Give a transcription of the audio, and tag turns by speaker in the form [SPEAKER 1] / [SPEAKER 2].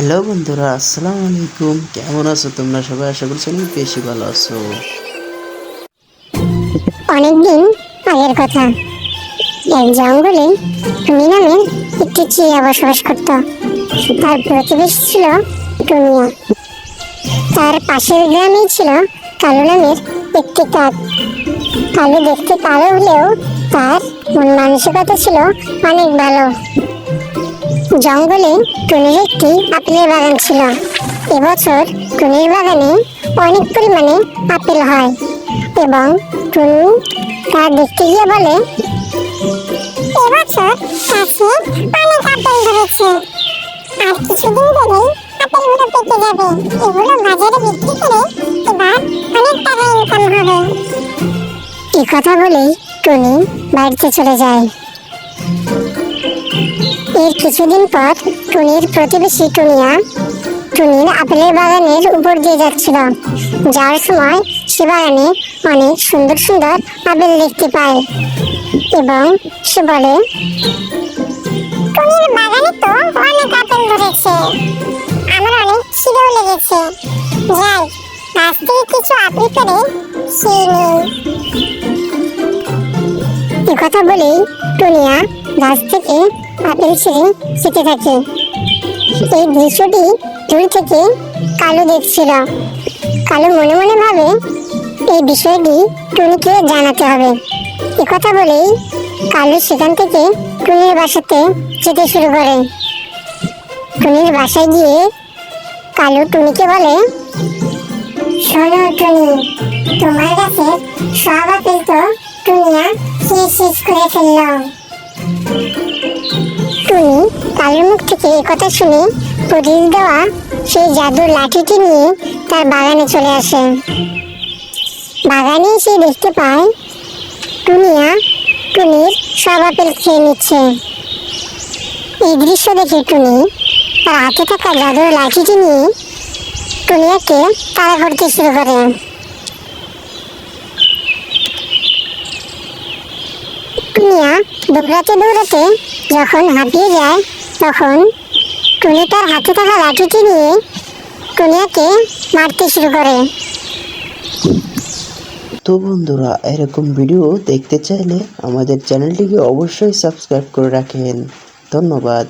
[SPEAKER 1] Hello বন্ধুরা, আসসালামু আলাইকুম। কেমন আছো তোমরা সবাই? আশা করছি অনেক বেশি ভালো আছো।
[SPEAKER 2] অনেকদিন আগের কথা। এক জঙ্গলে টুনি নামে একটি চিয়া বসবাস করত। তার প্রতিবেশী ছিল টুনিয়া। তার পাশের গ্রামেই ছিল কালু নামের একটি কাক। কালু দেখতে কালো হলেও তার মন মানসিকতা ছিল অনেক ভালো। জঙ্গলে টুনির একটি আপেলের বাগান ছিল। এবছর টুনির বাগানে অনেক পরিমাণে আপেল হয় এবং টুনি তা দেখতে গিয়ে বলে, এবছর গাছে অনেক আপেল ধরেছে। আর কিছুদিন গেলেই আপেলগুলো পেকে যাবে। এগুলো বাজারে বিক্রি করে এবার অনেক টাকা ইনকাম হবে। এই কথা বলেই টুনি বাড়িতে চলে যায়। এর কিছুদিন পর টুনির প্রতিবেশী টুনিয়া, টুনির আপেলের বাগানের উপর দিয়ে যাচ্ছিল। যাওয়ার সময় সে বাগানে অনেক সুন্দর সুন্দর আপেল দেখতে পায় এবং সে বলে, টুনির বাগানে তো অনেক আপেল ধরেছে। আমার অনেক খিদেও লেগেছে। যাই গাছ থেকে কিছু আপেল পেরে খেয়ে নিই। কথা বলেই টুনিয়া গাছ থেকে আপেল ছিঁড়ে খেতে থাকে। এই দৃশ্যটি দূর থেকে কালো দেখছিল। কালো মনে মনে ভাবে, এই বিষয়টি টুনিকে জানাতে হবে। কথা বলেই কালু সেখান থেকে টুনির বাসাতে যেতে শুরু করে। টুনির বাসায় গিয়ে কালু টুনিকে বলে, শোনো টুনি, তোমার কাছে সব আপেল তো টুনিয়া খেয়ে শেষ করে ফেলল। কালের মুখ থেকে কথা শুনে প্রদীপ দেওয়া সেই জাদুর লাঠিটি নিয়ে তার বাগানে চলে আসে। বাগানে সে দেখতে পায় টুনিয়া টুনির সব আপেল খেয়ে নিচ্ছে। এই দৃশ্য দেখে টুনি তার হাতে থাকা জাদুর লাঠিটি নিয়ে টুনিয়াকে তাড়া করতে শুরু করে। টুনিয়া দৌড়াতে দৌড়াতে যখন হাঁপিয়ে যায়, তখন টুনি তার হাতে থাকা লাঠিটি নিয়ে টুনিয়াকে মারতে শুরু করে।
[SPEAKER 1] তো বন্ধুরা, এরকম ভিডিও দেখতে চাইলে আমাদের চ্যানেলটিকে অবশ্যই সাবস্ক্রাইব করে রাখেন। ধন্যবাদ।